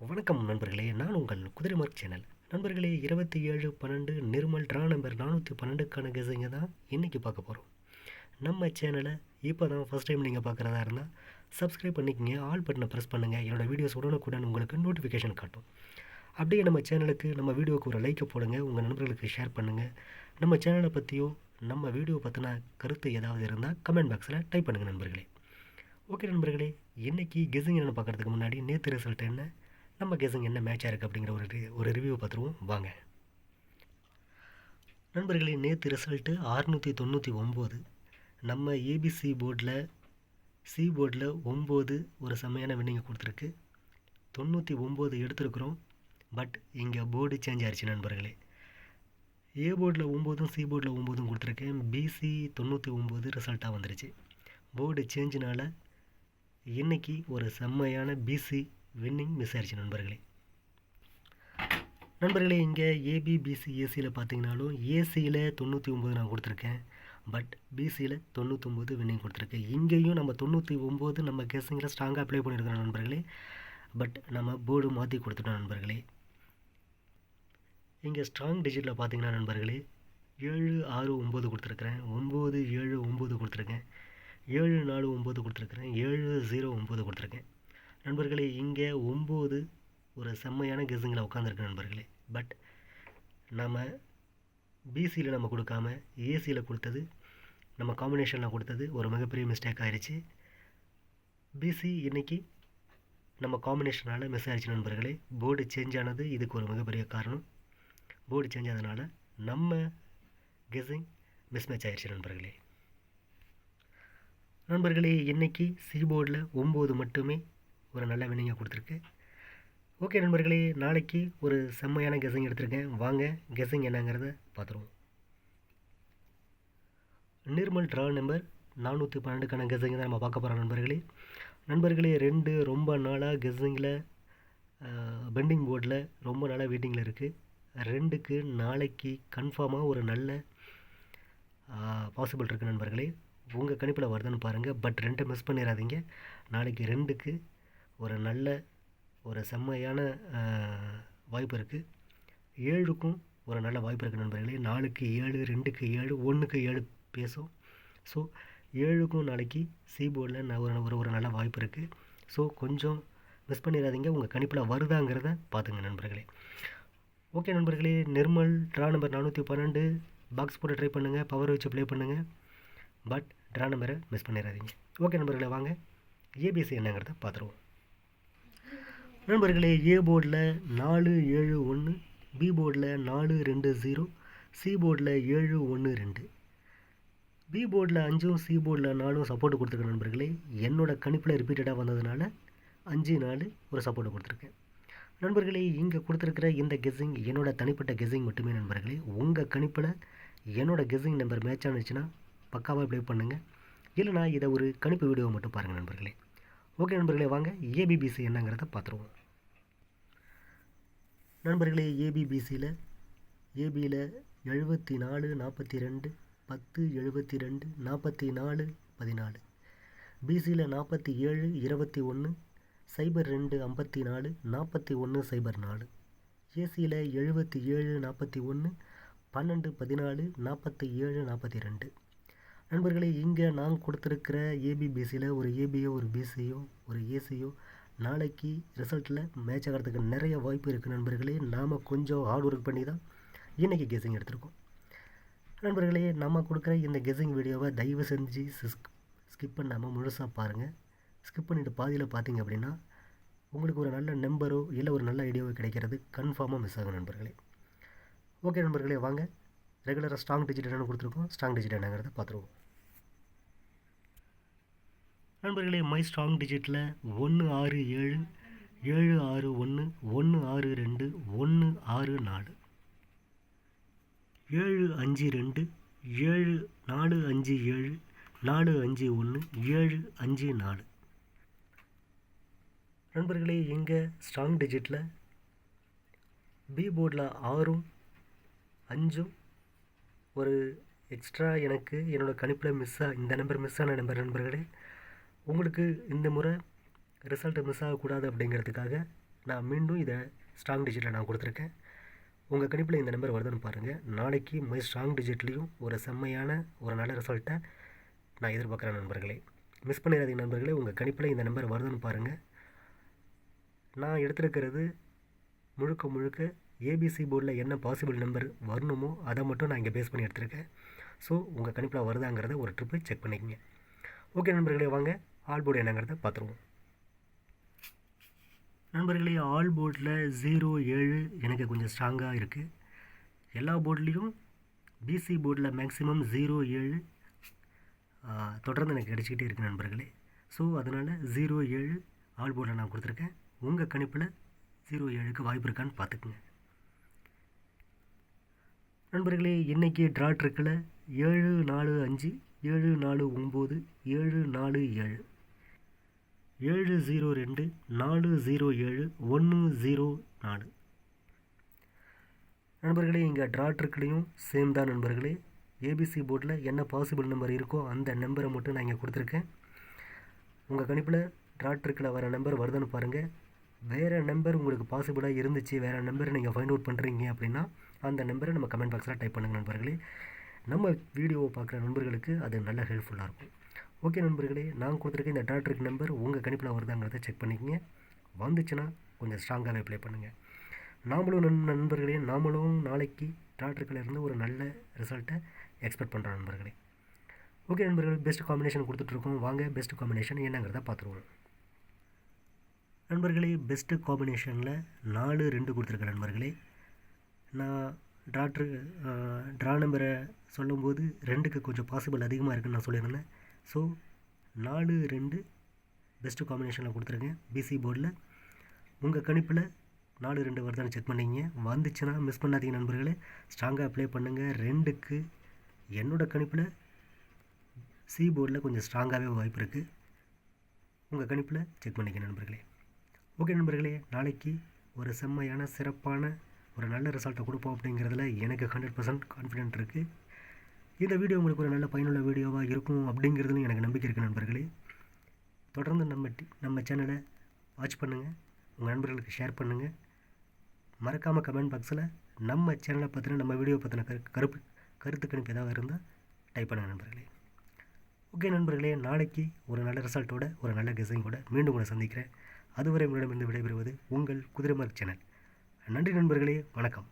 வணக்கம் நண்பர்களே நான் உங்கள் குதிரைமார்க் சேனல். நண்பர்களே இருபத்தி ஏழு பன்னெண்டு நிர்மல் ட்ரா நம்பர் நானூற்றி பன்னெண்டுக்கான கெஸிங்க தான் இன்றைக்கி பார்க்க போகிறோம் நம்ம சேனலை இப்போ தான் ஃபஸ்ட் டைம் நீங்கள் பார்க்குறதா இருந்தால் சப்ஸ்கிரைப் பண்ணிக்கங்க ஆல் பட்டனை ப்ரெஸ் பண்ணுங்கள் என்னோடய வீடியோஸ் உடனுக்குடன் உங்களுக்கு நோட்டிஃபிகேஷன் காட்டும். அப்படியே நம்ம சேனலுக்கு நம்ம வீடியோவுக்கு ஒரு லைக்கை போடுங்க உங்கள் நண்பர்களுக்கு ஷேர் பண்ணுங்கள் நம்ம சேனலை பற்றியோ நம்ம வீடியோ பற்றின கருத்து ஏதாவது இருந்தால் கமெண்ட் பாக்ஸில் டைப் பண்ணுங்கள் நண்பர்களே. ஓகே நண்பர்களே இன்றைக்கி கெஸிங் என்ன பார்க்குறதுக்கு முன்னாடி நேற்று ரிசல்ட் என்ன? நம்ம கெஸிங் என்ன மேட்சாக இருக்குது அப்படிங்கிற ஒரு ஒரு ரிவ்யூ பார்த்துருவோம். வாங்க. நண்பர்களே நேற்று ரிசல்ட்டு ஆறுநூற்றி தொண்ணூற்றி ஒம்பது. நம்ம ஏபிசி போர்டில் சி போர்டில் ஒம்பது ஒரு செம்மையான வின்னிங்கை கொடுத்துருக்கு. தொண்ணூற்றி ஒம்பது எடுத்திருக்கிறோம். பட் இங்கே போர்டு சேஞ்ச் ஆயிடுச்சு நண்பர்களே. ஏ போர்டில் ஒம்போதும் சி போர்டில் ஒம்போதும் கொடுத்துருக்கேன். பிசி தொண்ணூற்றி ஒம்பது ரிசல்ட்டாக வந்துருச்சு. போர்டு சேஞ்சினால் இன்னைக்கு ஒரு செம்மையான பிசி வின்னிங் மிஸ் ஆயிடுச்சு நண்பர்களே. நண்பர்களே இங்கே ஏபி பிசி ஏசியில் பார்த்தீங்கனாலும் ஏசியில் தொண்ணூற்றி ஒம்பது நான் கொடுத்துருக்கேன். பட் பிசியில் தொண்ணூற்றொம்பது வின்னிங் கொடுத்துருக்கேன். இங்கேயும் நம்ம தொண்ணூற்றி ஒம்பது நம்ம கெஸிங்கில் ஸ்ட்ராங்காக அப்ளை பண்ணியிருக்கிறோம் நண்பர்களே. பட் நம்ம போர்டு மாற்றி கொடுத்துட்டோம் நண்பர்களே. இங்கே ஸ்ட்ராங் டிஜிட்டில் பார்த்தீங்கன்னா நண்பர்களே ஏழு ஆறு ஒம்பது கொடுத்துருக்குறேன். ஒம்பது ஏழு ஒம்பது கொடுத்துருக்கேன். ஏழு நாலு ஒம்பது கொடுத்துருக்குறேன். ஏழு ஜீரோ ஒம்பது கொடுத்துருக்கேன். நண்பர்களே இங்கே ஒம்பது ஒரு செம்மையான கெஸுங்களை உட்காந்துருக்கு நண்பர்களே. பட் நம்ம பிசியில் நம்ம கொடுக்காம ஏசியில் கொடுத்தது நம்ம காம்பினேஷனில் கொடுத்தது ஒரு மிகப்பெரிய மிஸ்டேக் ஆயிடுச்சு பிசி இன்னைக்கு நம்ம காம்பினேஷனால் மிஸ் ஆயிடுச்சு நண்பர்களே. போர்டு சேஞ்ச் ஆனது இதுக்கு ஒரு மிகப்பெரிய காரணம். போர்டு சேஞ்ச் ஆனதுனால நம்ம கெஸிங் மிஸ்மேட்ச் ஆயிடுச்சு நண்பர்களே. நண்பர்களே இன்றைக்கி சி போர்டில் ஒம்பது மட்டுமே ஒரு நல்ல வினிங்கை கொடுத்துருக்கு. ஓகே நண்பர்களே நாளைக்கு ஒரு செம்மையான கெஸிங் எடுத்திருக்கேன். வாங்க கெஸிங் என்னங்கிறத பார்த்துருவோம். நிர்மல் ட்ரா நம்பர் நானூற்றி பன்னெண்டுக்கான கெஸிங் தான் நம்ம பார்க்க போகிறோம் நண்பர்களே. நண்பர்களே ரெண்டு ரொம்ப நாளாக கெஸிங்கில் பெண்டிங் போர்டில் ரொம்ப நாளாக வெயிட்டிங்கில் இருக்குது ரெண்டுக்கு நாளைக்கு கன்ஃபார்மாக ஒரு நல்ல பாசிபிள் இருக்குது நண்பர்களே. உங்கள் கணிப்பில் வருதுன்னு பாருங்கள் பட் ரெண்டை மிஸ் பண்ணிடாதீங்க நாளைக்கு ரெண்டுக்கு ஒரு நல்ல ஒரு செம்மையான வாய்ப்பு இருக்குது ஏழுக்கும் ஒரு நல்ல வாய்ப்பு இருக்குது நண்பர்களே. நாலுக்கு ஏழு ரெண்டுக்கு ஏழு ஒன்றுக்கு ஏழு பேசும் ஸோ ஏழுக்கும் நாளைக்கு சி போர்டில் ஒரு ஒரு ஒரு நல்ல வாய்ப்பு இருக்குது ஸோ கொஞ்சம் மிஸ் பண்ணிடாதீங்க. உங்கள் கணிப்பில் வருதாங்கிறத பார்த்துங்க நண்பர்களே. ஓகே நண்பர்களே நிர்மல் ட்ரா நம்பர் நானூற்றி பன்னெண்டு. பாக்ஸ் போட்டு ட்ரை பண்ணுங்கள் பவர் வச்சு ப்ளே பண்ணுங்கள் பட் ட்ரா நம்பரை மிஸ் பண்ணிடாதீங்க. ஓகே நண்பர்களே வாங்க. ஏபிசி என்னங்கிறத பார்த்துருவோம் நண்பர்களே ஏ போர்டில் நாலு ஏழு ஒன்று பி போர்டில் நாலு ரெண்டு ஜீரோ சி போர்டில் ஏழு ஒன்று ரெண்டு. பி போர்டில் அஞ்சும் சி போர்டில் நாலும் சப்போர்ட் கொடுத்துருக்க நண்பர்களே. என்னோடய கணிப்பில் ரிப்பீட்டடாக வந்ததுனால அஞ்சு நாலு ஒரு சப்போர்ட் கொடுத்துருக்கேன். நண்பர்களே இங்கே கொடுத்துருக்கிற இந்த கெஸ்ஸிங் என்னோட தனிப்பட்ட கெஸ்ஸிங் மட்டுமே நண்பர்களே. உங்கள் கணிப்பில் என்னோட கெஸ்ஸிங் நம்பர் மேட்ச் ஆனிச்சுன்னா பக்காவாக ப்ளே பண்ணுங்கள் இல்லைனா இதை ஒரு கணிப்பு வீடியோ மட்டும் பாருங்கள் நண்பர்களே. ஓகே நண்பர்களே வாங்க. ஏபிபிசி என்னங்கிறத பார்த்துருவோம். நண்பர்களே ஏபிபிசியில் ஏபியில் எழுபத்தி நாலு நாற்பத்தி ரெண்டு பத்து எழுபத்தி ரெண்டு நாற்பத்தி நாலு பதினாலு. பிசியில் நாற்பத்தி ஏழு இருபத்தி ஒன்று சைபர் ரெண்டு ஐம்பத்தி நாலு நாற்பத்தி ஒன்று சைபர் நாலு. ஏசியில் எழுபத்தி ஏழு நாற்பத்தி ஒன்று பன்னெண்டு பதினாலு நாற்பத்தி ஏழு நாற்பத்தி ரெண்டு நண்பர்களே இங்கே நான் கொடுத்துருக்கிற ஏபிபிசியில் ஒரு ஏபியோ ஒரு பிசியோ ஒரு ஏசியோ நாளைக்கு ரிசல்ட்டில் மேட்ச் ஆகிறதுக்கு நிறைய வாய்ப்பு இருக்குது நண்பர்களே. நாம் கொஞ்சம் ஹார்ட் ஒர்க் பண்ணி தான் இன்றைக்கி கெஸிங் எடுத்திருக்கோம். நண்பர்களே நம்ம கொடுக்குற இந்த கெஸிங் வீடியோவை தயவு செஞ்சு ஸ்கிப் பண்ணாமல் முழுசாக பாருங்கள் ஸ்கிப் பண்ணிவிட்டு பாதியில் பார்த்தீங்க அப்படின்னா உங்களுக்கு ஒரு நல்ல நம்பரோ இல்லை ஒரு நல்ல ஐடியாவோ கிடைக்கிறது கன்ஃபார்மாக மிஸ் ஆகும் நண்பர்களே. ஓகே நண்பர்களே வாங்க. ரெகுலராக ஸ்ட்ராங் டிஜிட் என்னென்னு கொடுத்துருக்கோம். ஸ்ட்ராங் டிஜிட் என்னங்கிறத பார்த்துருவோம். நண்பர்களே மை ஸ்ட்ராங் டிஜிட்டில் ஒன்று ஆறு ஏழு ஏழு ஆறு ஒன்று ஒன்று ஆறு ரெண்டு ஒன்று ஆறு நாலு. ஏழு அஞ்சு ரெண்டு ஏழு நாலு அஞ்சு ஏழு நாலு அஞ்சு ஒன்று ஏழு அஞ்சு நாலு. நண்பர்களே இங்கே ஸ்ட்ராங் டிஜிட்டில் பி போர்டில் ஆறும் அஞ்சும் ஒரு எக்ஸ்ட்ரா எனக்கு என்னோடய கணிப்பில் மிஸ் ஆ இந்த நம்பர் மிஸ் ஆன நம்பர் நண்பர்களே உங்களுக்கு இந்த முறை ரிசல்ட்டு மிஸ் ஆகக்கூடாது அப்படிங்கிறதுக்காக நான் மீண்டும் இதை ஸ்ட்ராங் டிஜிட்டில் நான் கொடுத்துருக்கேன். உங்கள் கணிப்பில் இந்த நம்பர் வருதுன்னு பாருங்கள் நாளைக்கு மை ஸ்ட்ராங் டிஜிட்லேயும் ஒரு செம்மையான ஒரு நல்ல ரிசல்ட்டை நான் எதிர்பார்க்குறேன் நண்பர்களே. மிஸ் பண்ணிடாதீங்க நண்பர்களே உங்கள் கணிப்பில் இந்த நம்பர் வருதுன்னு பாருங்கள் நான் எடுத்திருக்கிறது முழுக்க முழுக்க ஏபிசி போர்டில் என்ன பாசிபிள் நம்பர் வரணுமோ அதை மட்டும் நான் இங்கே பேஸ் பண்ணி எடுத்திருக்கேன். ஸோ உங்கள் கணிப்பில் வருதாங்கிறத ஒரு ட்ரிப்பு செக் பண்ணிக்கங்க. ஓகே நண்பர்களே வாங்க. ஆல்போர்டு என்னங்கிறத பார்த்துருவோம். நண்பர்களே ஆல் போர்டில் ஜீரோ ஏழு எனக்கு கொஞ்சம் ஸ்ட்ராங்காக இருக்குது எல்லா போர்ட்லேயும் பிசி போர்டில் மேக்ஸிமம் ஜீரோ ஏழு தொடர்ந்து எனக்கு கிடச்சிக்கிட்டே இருக்குது நண்பர்களே. ஸோ அதனால் ஜீரோ ஏழு ஆல் போர்டில் நான் கொடுத்துருக்கேன். உங்கள் கணிப்பில் ஜீரோ ஏழுக்கு வாய்ப்பு இருக்கான்னு பார்த்துக்குங்க. நண்பர்களே இன்றைக்கி ட்ராட் ட்ரிக்கில் ஏழு நாலு அஞ்சு ஏழு நாலு ஒம்பது ஏழு நாலு ஏழு. ஏழு ஜீரோ ரெண்டு நாலு ஜீரோ ஏழு ஒன்று ஜீரோ நாலு. நண்பர்களே இங்கே ட்ராட்ருக்குலேயும் சேம் தான் நண்பர்களே ஏபிசி போர்டில் என்ன பாசிபிள் நம்பர் இருக்கோ அந்த நம்பரை மட்டும் நான் இங்கே கொடுத்துருக்கேன். உங்கள் கணிப்பில் ட்ராட்ருக்கில் வர நம்பர் வருதுன்னு பாருங்கள் வேறு நம்பர் உங்களுக்கு பாசிபிளாக இருந்துச்சு வேறு நம்பரை நீங்கள் ஃபைண்ட் அவுட் பண்ணுறீங்க அப்படின்னா அந்த நம்பரை நம்ம கமெண்ட் பாக்ஸில் டைப் பண்ணுங்கள் நண்பர்களே. நம்ம வீடியோவை பார்க்குற நண்பர்களுக்கு அது நல்ல ஹெல்ப்ஃபுல்லாக இருக்கும். ஓகே நண்பர்களே நான் கொடுத்துருக்க இந்த டாக்டருக்கு நம்பர் உங்கள் கணிப்பில் வருதாங்கிறத செக் பண்ணிக்கங்க. வந்துச்சுன்னா கொஞ்சம் ஸ்ட்ராங்காகவே ப்ளே பண்ணுங்கள் நாமளும் நண் நண்பர்களே நாமளும் நாளைக்கு டாக்டர்களிருந்து ஒரு நல்ல ரிசல்ட்டை எக்ஸ்பெக்ட் பண்ணுறோம் நண்பர்களே. ஓகே நண்பர்கள் பெஸ்ட் காம்பினேஷன் கொடுத்துட்ருக்கோம். வாங்க பெஸ்ட் காம்பினேஷன் என்னங்கிறத பார்த்துருவோம். நண்பர்களே பெஸ்ட்டு காம்பினேஷனில் நாலு ரெண்டு கொடுத்துருக்கேன் நண்பர்களே. நான் டாக்டர் ட்ரா நம்பரை சொல்லும்போது ரெண்டுக்கு கொஞ்சம் பாசிபிள் அதிகமாக இருக்குன்னு நான் சொல்லியிருந்தேன். ஸோ நாலு ரெண்டு பெஸ்ட்டு காம்பினேஷனில் கொடுத்துருக்கேன். பிசி போர்டில் உங்கள் கணிப்பில் நாலு ரெண்டு வருதான்னு செக் பண்ணிங்க வந்துச்சுன்னா மிஸ் பண்ணாதீங்க நண்பர்களே. ஸ்ட்ராங்காக அப்ளை பண்ணுங்கள் ரெண்டுக்கு என்னோடய கணிப்பில் சி போர்டில் கொஞ்சம் ஸ்ட்ராங்காகவே வாய்ப்பு இருக்குது உங்கள் கணிப்பில் செக் பண்ணிக்க நண்பர்களே. ஓகே நண்பர்களே நாளைக்கு ஒரு செம்மையான சிறப்பான ஒரு நல்ல ரிசல்ட்டை கொடுப்போம் அப்படிங்கிறதுல எனக்கு ஹண்ட்ரட் பர்சன்ட் கான்ஃபிடென்ட் இருக்குது இந்த வீடியோ உங்களுக்கு ஒரு நல்ல பயனுள்ள வீடியோவாக இருக்கும் அப்படிங்கிறதுலையும் எனக்கு நம்பிக்கை இருக்குது நண்பர்களே. தொடர்ந்து நம்ம நம்ம சேனலை வாட்ச் பண்ணுங்கள் உங்கள் நண்பர்களுக்கு ஷேர் பண்ணுங்கள் மறக்காமல் கமெண்ட் பாக்ஸில் நம்ம சேனலை பற்றின நம்ம வீடியோ பற்றின கரு கருப்பு கருத்து கணிப்பு ஏதாவது இருந்தால் டைப் பண்ணுங்கள் நண்பர்களே. ஓகே நண்பர்களே நாளைக்கு ஒரு நல்ல ரிசல்ட்டோட ஒரு நல்ல கெஸையும் கூட மீண்டும் உங்களை சந்திக்கிறேன். அதுவரை உங்களிடமிருந்து விடைபெறுவது உங்கள் குதிரைமார்க் சேனல் நன்றி நண்பர்களே வணக்கம்.